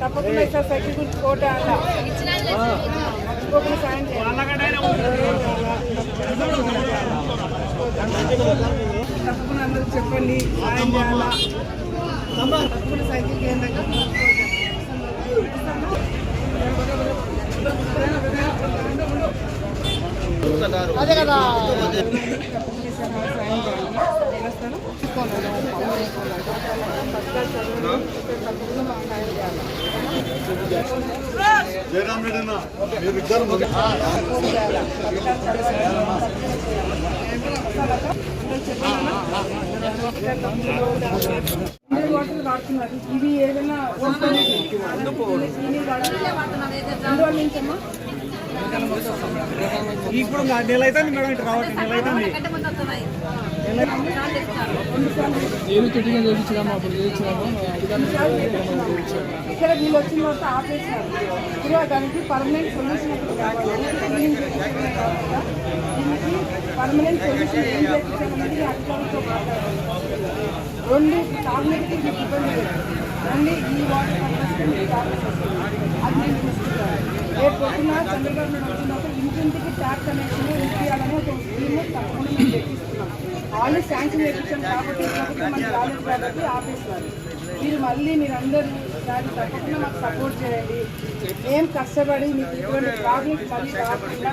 తప్పకుండా sir cycle గురించి కోట అలా మర్చిపోకుండా సాయం చేయాలి తప్పకుండా అందరూ చెప్పండి. సాయం చేయాలా తప్పకుండా సైకిల్ కేంద్రంగా జయరామ్ రెడ్డి అన్న మీరిద్దరు మొదలు వాటర్ వాడుతున్నారు ఇవి ఏదైనా ఇప్పుడు నెల అయితే మేడం ఇటు రావట్లేదు. నెల అయితే ఏమి చెట్టుగా చేయించినాము అప్పుడు చేయించినాము ఇక్కడ వీళ్ళు వచ్చిన తర్వాత ఆపేసినారు ఇప్పుడు దానికి పర్మనెంట్ సొల్యూషన్ దీనికి పర్మనెంట్ సొల్యూషన్ ఏం చేయించాలనేది అధికారులతో మాట్లాడాలి రెండు తాగునీటికి మీకు ఇబ్బంది లేదు. ఓన్లీ ఈ వాటర్ అది నేను చూసుకుంటాను. రేపు పొద్దున చంద్రబాబు నాయుడు వచ్చినప్పుడు ఇంటింటికి ట్యాప్ కనెక్షన్ ఇప్పించాలని ఒక స్కీమ్ తప్పకుండా మేము తెప్పిస్తున్నాం ఆల్రెడీ శాంక్షన్ చేయించాం కాబట్టి మనకి రాలేదు కాబట్టి ఆపేస్తున్నారు మీరు మళ్ళీ మీరందరూ దాన్ని తప్పకుండా మాకు సపోర్ట్ చేయండి. ఏం కష్టపడి మీకు ఇటువంటి ప్రాబ్లమ్స్ మళ్ళీ రాకుండా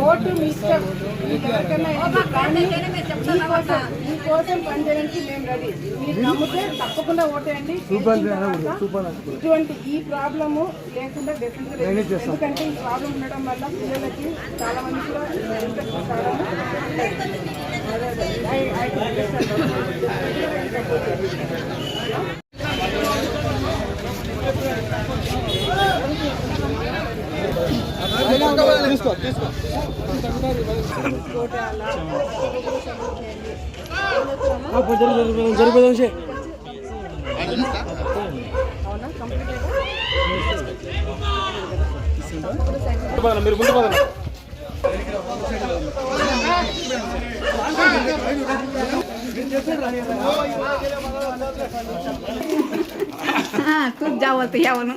ఓటు మీ ఇష్టం మీకోసం పనిచేయడానికి మేము రెడీ మీరు నమ్మితే తప్పకుండా ఓటేయండి ఇటువంటి ఈ ప్రాబ్లము లేకుండా డెఫినెట్ ఎందుకంటే ఈ ప్రాబ్లం ఉండడం వల్ల పిల్లలకి చాలా మంది కూడా అదే అదే జరిపోతుంది అవునా కంప్లీట్ మీరు ముందు పదండి खूप जावं यावं ना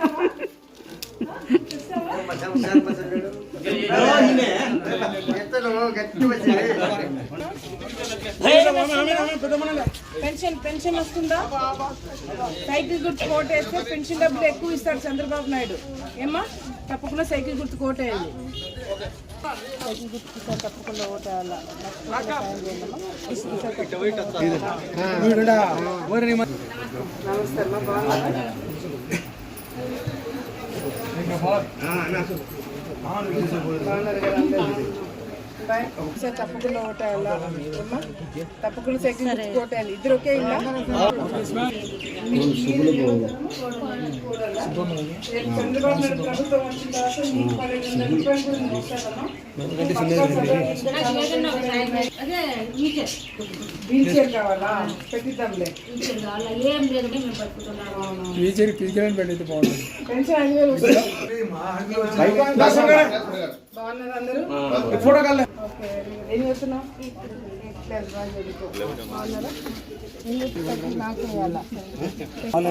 పెన్షన్ పెన్షన్ వస్తుందా? సైకిల్ గుర్తు కోట వేస్తే పెన్షన్ డబ్బులు ఎక్కువ ఇస్తాడు చంద్రబాబు నాయుడు. ఏమ్మా? తప్పకుండా సైకిల్ గుర్తు కోట వేయాలి సైకిల్ గుర్తు తప్పకుండా ఓటు వేయాలా నమస్తే అమ్మా బాగున్నారా? బాగున్నారు తప్పకుండా ఓటేయాలా? తప్పకుండా ఓటేయాలి. ఇద్దరు ఒకే ఇల్లా? చంద్రబాబు నాయుడు ప్రభుత్వం వచ్చిన తర్వాత మీకు పన్నెండు వందల రూపాయలు కూడా మీకు ఇస్తానమ్మా. వీల్ చైర్ కావాలా పెట్టిద్దాంలే బాగుంటుంది పెన్షన్ ఐదు వేలు బాగున్నారు అందరూ ఏం చేస్తున్నావు? లేదు, బాగా చదువుకో.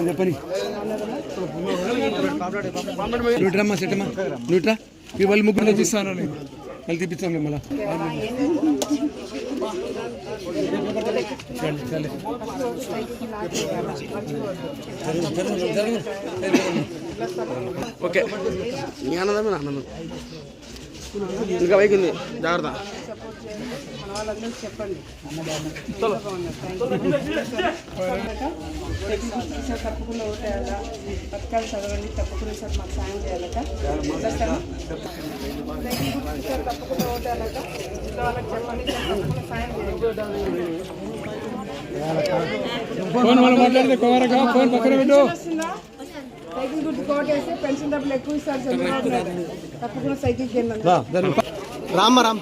చెప్పని సెట్టమ్మా ఈ వాళ్ళు ముగ్గురు తీస్తాను మళ్ళీ తీపిస్తాం మళ్ళీ ఓకే. నీ ఆనందమే ఆనందం ఇంకా వైకుంది జాగ్రత్త. చేయండి మన వాళ్ళందరూ చెప్పండి సార్ తప్పకుండా ఓటేయాలా పథకాలు చదవండి తప్పకుండా సార్ మాకు సాయం చేయాలట. సార్ తప్పకుండా ఓటేయాలట ఇంట్లో వాళ్ళకి చెప్పండి సార్ తప్పకుండా సాయం చేయండి. ఫోన్ వాళ్ళు మాట్లాడితే కుమారగా ఫోన్ పక్కన పెట్టు. వస్తుందా? సైకిల్ గుర్తు కోటేస్తే పెన్షన్ డబ్బులు ఎక్కువ ఇస్తారు చంద్రబాబు నాయుడు తప్పకుండా సైకిల్కి వెళ్ళండి రామ్మ రామ్